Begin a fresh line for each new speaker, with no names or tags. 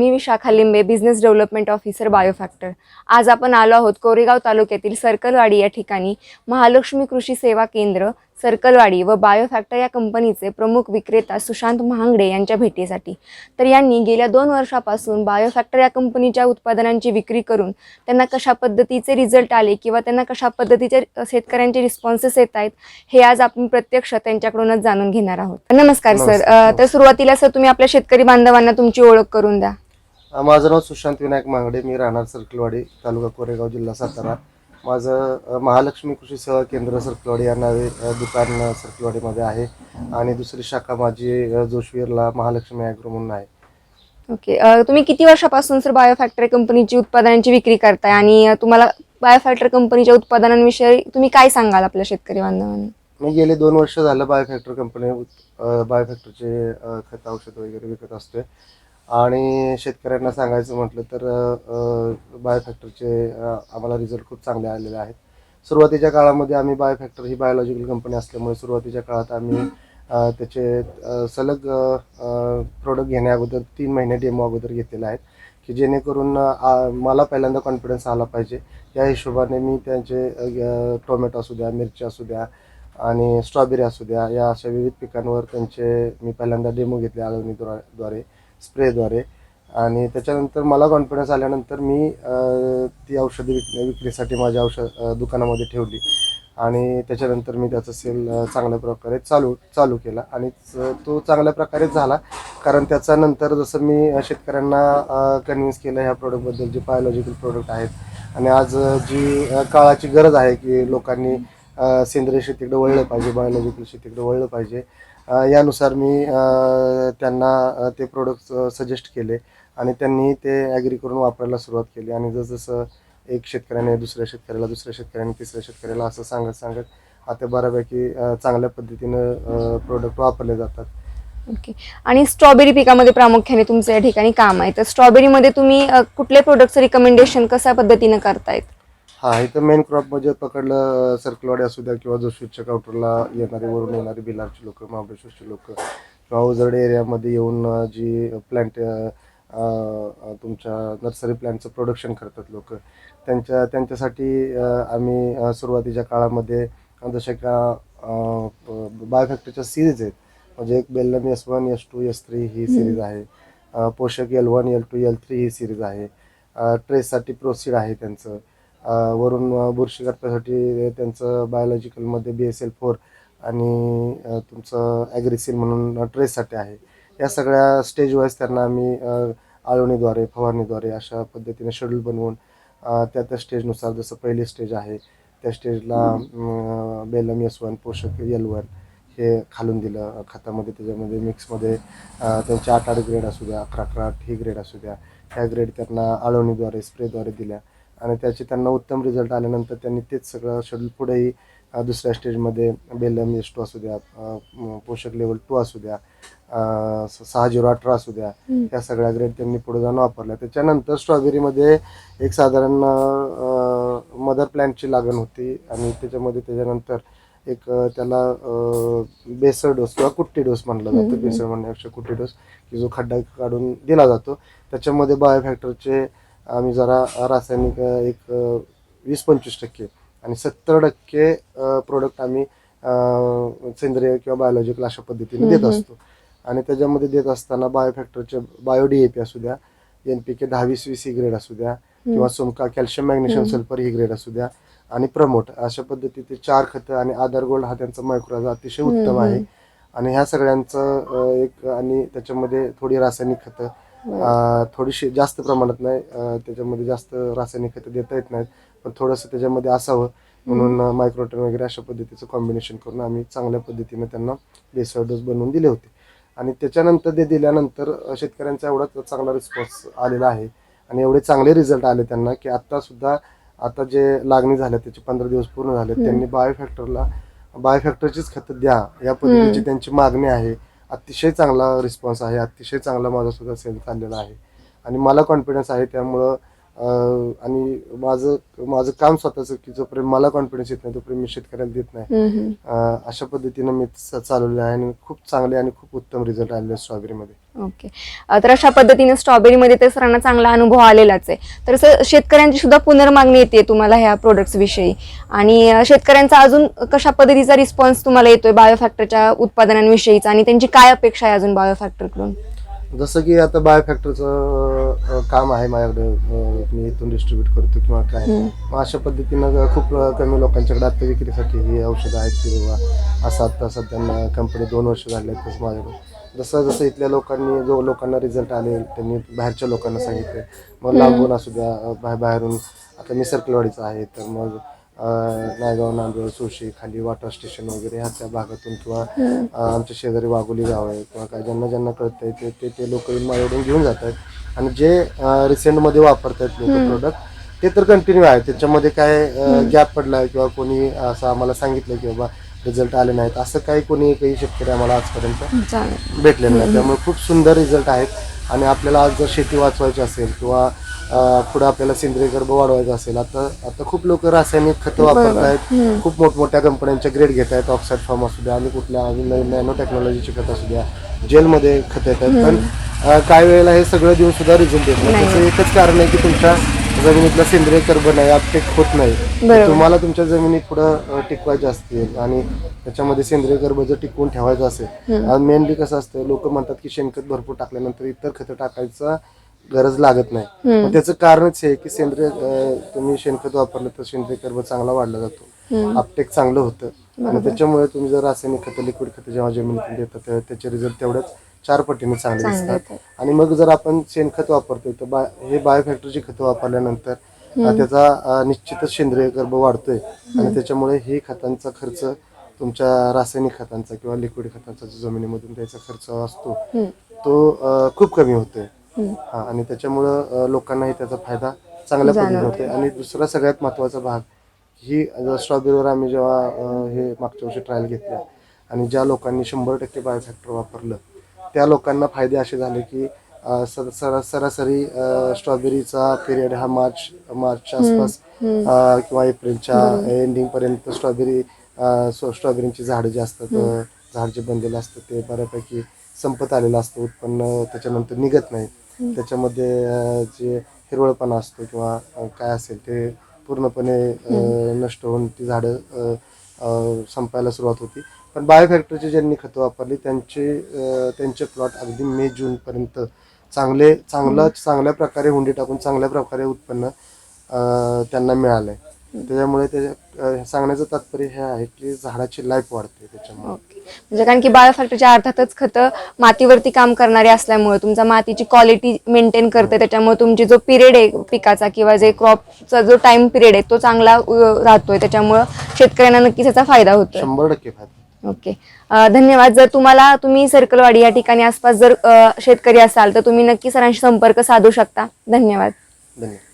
मी Vishakha Limbe business development officer Biofactor आज आपण आलो आहोत कोरेगाव तालुक्यातील सर्कलवाडी या ठिकाणी. महालक्ष्मी कृषी सेवा केंद्र सर्कलवाडी व बायोफॅक्टर या कंपनीचे प्रमुख विक्रेता सुशांत महांगडे यांच्या भेटीसाठी. तर यांनी गेल्या दोन वर्षापासून बायोफॅक्टर या कंपनीच्या उत्पादनांची विक्री करून त्यांना कशा पद्धतीचे रिझल्ट आले किंवा त्यांना कशा पद्धतीचे शेतकऱ्यांचे रिस्पॉन्सेस येत आहेत हे आज आपण प्रत्यक्ष त्यांच्याकडूनच जाणून घेणार आहोत. नमस्कार सर. तर सुरुवातीला सर तुम्ही आपल्या शेतकरी बांधवांना तुमची ओळख करून द्या.
माझं नाव सुशांत विनायक मांगडे मी राहणार सर्कलवाडी तालुका कोरेगाव जिल्हा सातारा. माझं महालक्ष्मी कृषी सेवा केंद्र सर्कलवाडी या नावे दुकान सर्कलवाडीमध्ये आहे. आणि दुसरी शाखा माझी जोशवीरला महालक्ष्मी ॲग्रो म्हणून आहे.
ओके. तुम्ही किती वर्षापासून सर बायोफॅक्टरी कंपनीची उत्पादनांची विक्री करताय? आणि तुम्हाला बायोफॅक्टर कंपनीच्या उत्पादनांविषयी तुम्ही काय सांगाल आपल्या शेतकरी बांधवांना?
मी गेले दोन वर्ष झालं बायोफॅक्टर कंपनी बायोफॅक्टरचे खत औषध वगैरे विकत असतोय. आणि शेतकऱ्यांना सांगायचं म्हटलं तर बायोफॅक्टरचे आम्हाला रिझल्ट खूप चांगले आलेले आहेत. सुरुवातीच्या काळामध्ये आम्ही बायोफॅक्टर ही बायोलॉजिकल कंपनी असल्यामुळे सुरुवातीच्या काळात आम्ही त्याचे सलग प्रोडक्ट घेण्याअगोदर तीन महिने डेमो अगोदर घेतलेले आहेत की जेणेकरून मला पहिल्यांदा कॉन्फिडन्स आला पाहिजे. या हिशोबाने मी त्यांचे टोमॅटो असू द्या मिरची असू द्या आणि स्ट्रॉबेरी असू द्या या अशा विविध पिकांवर त्यांचे मी पहिल्यांदा डेमो घेतले आळवणीद्वारे. स्प्रेद्वारे. आणि त्याच्यानंतर मला कॉन्फिडन्स आल्यानंतर मी ती औषधी विक विक्रीसाठी माझ्या औषध दुकानामध्ये ठेवली. आणि त्याच्यानंतर मी त्याचं सेल चांगल्या प्रकारे चालू चालू केला. आणि तो चांगल्या प्रकारेच झाला. कारण त्याचा नंतर जसं मी शेतकऱ्यांना कन्व्हिन्स केलं ह्या प्रोडक्टबद्दल जे बायोलॉजिकल प्रोडक्ट आहेत. आणि आज जी काळाची गरज आहे की लोकांनी सेंद्रिय शेतीकडे वळलं पाहिजे बायोलॉजिकल शेतीकडे वळलं पाहिजे. यानुसार मी त्यांना ते प्रोडक्ट सजेस्ट केले आणि त्यांनी ते ॲग्री करून वापरायला सुरुवात केली. आणि जसजसं एक शेतकऱ्याने दुसऱ्या शेतकऱ्याला दुसऱ्या शेतकऱ्याने तिसऱ्या शेतकऱ्याला असं सांगत सांगत आता बऱ्यापैकी चांगल्या पद्धतीनं प्रोडक्ट वापरले जातात.
ओके. आणि स्ट्रॉबेरी पिकामध्ये प्रामुख्याने तुमचं या ठिकाणी काम आहे. तर स्ट्रॉबेरीमध्ये तुम्ही कुठले कुठल्या प्रोडक्टचं रिकमेंडेशन कशा पद्धतीनं करतायत?
हा इथं मेन क्रॉप म्हणजे पकडलं सर्कलवाडी असू द्या किंवा जोशीच्या काउंटरला येणारे वरून येणारे बिलारची लोक महाबळेश्वरची लोक किंवा उजरडे एरियामध्ये येऊन जी प्लॅन्ट तुमच्या नर्सरी प्लॅन्टचं प्रोडक्शन करतात लोक त्यांच्या त्यांच्यासाठी आम्ही सुरुवातीच्या काळामध्ये जशा का बायोफॅक्टरीच्या सिरीज आहेत म्हणजे एक बेल्लम S one S two S three ही सिरीज आहे पोषक L one L two L three ही सिरीज आहे ट्रेससाठी प्रोसीड आहे त्यांचं वरून बुरशी करण्यासाठी त्यांचं बायोलॉजिकलमध्ये बी एस एल फोर आणि तुमचं ॲग्रिसिल म्हणून ट्रेससाठी आहे. या सगळ्या स्टेज वाईज त्यांना आम्ही आळवणीद्वारे फवारणीद्वारे अशा पद्धतीने शेड्यूल बनवून त्या त्या स्टेजनुसार जसं पहिली स्टेज आहे त्या स्टेजला बेलम एस वन पोषक एल वन हे खालून दिलं खतामध्ये त्याच्यामध्ये मिक्समध्ये त्यांचे आठ आठ ग्रेड असू द्या अकरा अकरा आठ ही ग्रेड असू द्या. ह्या ग्रेड त्यांना आळवणीद्वारे स्प्रेद्वारे दिल्या. आणि त्याचे त्यांना उत्तम रिझल्ट आल्यानंतर त्यांनी तेच सगळं शेड्यूल पुढेही दुसऱ्या स्टेजमध्ये बेलम एस टू असू द्या पोषक लेवल टू असू द्या सहा झिरो अठरा असू द्या. या सगळ्या ग्रेड त्यांनी पुढे जाऊन वापरल्या त्याच्यानंतर स्ट्रॉबेरीमध्ये एक साधारण मदर प्लॅन्टची लागण होती आणि त्याच्यामध्ये त्याच्यानंतर एक त्याला बेसर डोस किंवा कुट्टी डोस म्हणला जातो. बेसर म्हणण्यापेक्षा कुट्टी डोस की जो खड्डा काढून दिला जातो त्याच्यामध्ये बायोफॅक्टरचे आम्ही जरा रासायनिक एक वीस पंचवीस टक्के आणि सत्तर टक्के प्रोडक्ट आम्ही सेंद्रिय किंवा बायोलॉजिकल अशा पद्धतीने देत. असतो आणि त्याच्यामध्ये देत असताना बायोफॅक्टरचे बायो डी ए पी असू द्या एन पी के दहा वीस वीस ही ग्रेड असू द्या किंवा सुमका कॅल्शियम मॅग्नेशियम. सल्फर ही ग्रेड असू द्या आणि प्रमोट अशा पद्धतीचे चार खतं आणि आधार गोल्ड हा त्यांचा मायक्रोजा अतिशय उत्तम आहे. आणि ह्या सगळ्यांचं एक आणि त्याच्यामध्ये थोडी रासायनिक खतं थोडीशी जास्त प्रमाणात नाही त्याच्यामध्ये जास्त रासायनिक खतं देता येत नाहीत पण थोडंसं त्याच्यामध्ये असावं. म्हणून मायक्रोटन वगैरे अशा पद्धतीचं कॉम्बिनेशन करून आम्ही चांगल्या पद्धतीने त्यांना बेसळ डोस बनवून दिले होते. आणि त्याच्यानंतर ते दिल्यानंतर शेतकऱ्यांचा एवढा चांगला रिस्पॉन्स आलेला आहे. आणि एवढे चांगले रिझल्ट आले त्यांना की आता सुद्धा आता जे लागणी झाल्या त्याचे पंधरा दिवस पूर्ण झाले त्यांनी बायोफॅक्टरला बायोफॅक्टरचीच खतं द्या. या पद्धतीची. त्यांची मागणी आहे. अतिशय चांगला रिस्पॉन्स आहे. अतिशय चांगला माझा सुद्धा सेल चाललेला आहे. आणि मला कॉन्फिडन्स आहे त्यामुळं आणि माझं माझं काम स्वतःचं की जोपर्यंत मला कॉन्फिडन्स येत नाही तोपर्यंत मी शेतकऱ्याला देत नाही. अशा पद्धतीनं मी च- चालवलेलं आहे आणि खूप चांगले आणि खूप उत्तम रिझल्ट आलेले स्ट्रॉबेरीमध्ये
ओके तर अशा पद्धतीने स्ट्रॉबेरीमध्ये तर सरांना चांगला अनुभव आलेलाच आहे. तर असं शेतकऱ्यांची सुद्धा पुनर्मागणी येते तुम्हाला ह्या प्रोडक्ट्स विषयी. आणि शेतकऱ्यांचा अजून कशा पद्धतीचा रिस्पॉन्स तुम्हाला येतोय बायोफॅक्टरच्या उत्पादनांविषयीचा? आणि त्यांची काय अपेक्षा आहे अजून बायोफॅक्टरकडून
जसं की आता बायोफॅक्टरचं अं, काम आहे माझ्याकडे मी इथून डिस्ट्रीब्यूट करतो किंवा काय. मग अशा पद्धतीनं खूप कमी लोकांच्याकडे आता विक्रीसाठी ही औषधं आहेत की बाबा असं आता सध्या कंपनी दोन वर्ष झाले आहेत तसं माझ्याकडे. जसं जसं इथल्या लोकांनी जो लोकांना रिझल्ट आले त्यांनी बाहेरच्या लोकांना सांगितले. मग लांबून असू द्या बाहेरून आता मी सर्कलवाडीचा आहे तर मग नायगाव नांदूर सुळशी खाली वॉटर स्टेशन वगैरे ह्या त्या भागातून किंवा आमच्या शेजारी वाघोली गाव आहे किंवा काय ज्यांना ज्यांना कळतंय ते ते ते लोक माझ्याकडून घेऊन जात आहेत आणि जे रिसेंटमध्ये वापरत आहेत लोक प्रोडक्ट ते तर कंटिन्यू आहे त्याच्यामध्ये काय गॅप पडलाय किंवा कोणी असं आम्हाला सांगितलं की बाबा रिझल्ट आले नाहीत असं काही कोणी काही शेतकरी आम्हाला आजपर्यंत भेटलेलं नाही. त्यामुळे खूप सुंदर रिझल्ट आहेत. आणि आपल्याला आज जर शेती वाचवायची असेल किंवा पुढे आपल्याला सेंद्रिय गर्भ वाढवायचा असेल. आता आता खूप लोक रासायनिक खतं वापरत आहेत. खूप मोठमोठ्या कंपन्यांच्या ग्रेड घेत आहेत. ऑक्साईड फॉर्म असू द्या आणि कुठल्या अजून नवीन नॅनो टेक्नॉलॉजीची खत असू द्या. जेलमध्ये खत येत आहेत. पण काही वेळेला हे सगळं देऊन सुद्धा रिझल्ट येत नाही. त्याचं एकच कारण आहे की तुमच्या जमिनीतला सेंद्रिय कर्ब नाही अपटेक होत नाही. तुम्हाला तुमच्या जमिनीत पुढं टिकवायचे असतील आणि त्याच्यामध्ये सेंद्रिय कर्ब जर टिकवून ठेवायचं असेल. मेनली कसं असतं लोक म्हणतात की शेणखत भरपूर टाकल्यानंतर इतर खतं टाकायचं गरज लागत नाही. मग त्याचं कारणच हे की सेंद्रिय अं, तुम्ही शेणखत वापरलं तर सेंद्रिय कर्ब चांगला वाढला जातो. अपटेक चांगलं होतं. आणि त्याच्यामुळे तुम्ही जर रासायनिक खतं लिक्विड खतं जेव्हा जमिनीतून देतात तेव्हा त्याचे रिझल्ट तेवढेच चार पटीने चांगले दिसतात. आणि मग जर आपण शेणखत वापरतोय तर बा हे बायोफॅक्टरची खतं वापरल्यानंतर अं, त्याचा अं, निश्चितच सेंद्रिय गर्भ वाढतोय. आणि त्याच्यामुळे हे खतांचा खर्च तुमच्या रासायनिक खतांचा किंवा लिक्विड खतांचा जो जमिनीमधून द्यायचा खर्च असतो तो अं, खूप कमी होतोय. हा आणि त्याच्यामुळं अं, लोकांनाही त्याचा फायदा चांगल्या पद्धतीने होतोय. आणि दुसरा सगळ्यात महत्त्वाचा भाग ही स्ट्रॉबेरीवर आम्ही जेव्हा अं, हे मागच्या वर्षी ट्रायल घेतल्या आणि ज्या लोकांनी शंभर टक्के बायोफॅक्टर वापरलं त्या लोकांना फायदे असे झाले की अं, सर- सरा- सरासरी अं, स्ट्रॉबेरीचा पिरियड हा मार्च मार्चच्या आसपास अं, किंवा एप्रिलच्या एंडिंग पर्यंत स्ट्रॉबेरी अं, स्व- स्ट्रॉबेरीची झाडं जे असतात अं, झाड जे बनलेलं असतं ते बऱ्यापैकी संपत आलेलं असतं उत्पन्न त्याच्यानंतर निघत नाही. त्याच्यामध्ये जे हिरवळपणा असतो किंवा काय असेल ते पूर्णपणे नष्ट होऊन ती झाडं संपायला सुरुवात होती. पण बायोफॅक्टरीची ज्यांनी खतं वापरली त्यांचे त्यांचे प्लॉट अगदी मे जून पर्यंत चांगले चांगलं चांगल्या प्रकारे हुंडी टाकून चांगल्या प्रकारे उत्पन्न त्यांना मिळालंय. त्याच्यामुळे ते अं, सांगण्याचं तात्पर्य हे आहे की झाडाची लाईफ वाढते त्याच्यामुळे.
म्हणजे कारण की बायोफॅक्टरच्या अर्थातच खतं मातीवरती काम करणारे असल्यामुळे तुमचा मातीची क्वालिटी मेंटेन करते त्याच्यामुळे तुमची जो पिरियड आहे पिकाचा किंवा जे क्रॉपचा जो टाइम पिरियड आहे तो चांगला राहतोय. त्याच्यामुळं शेतकऱ्यांना नक्कीच याचा फायदा होतोय.
शंभर टक्के फायदा.
ओके. धन्यवाद. जर तुम्हाला तुम्ही सर्कलवाडी या ठिकाणी आसपास जर शेतकरी असाल तर तुम्ही नक्की सरांशी संपर्क साधू शकता. धन्यवाद.
धन्यवाद.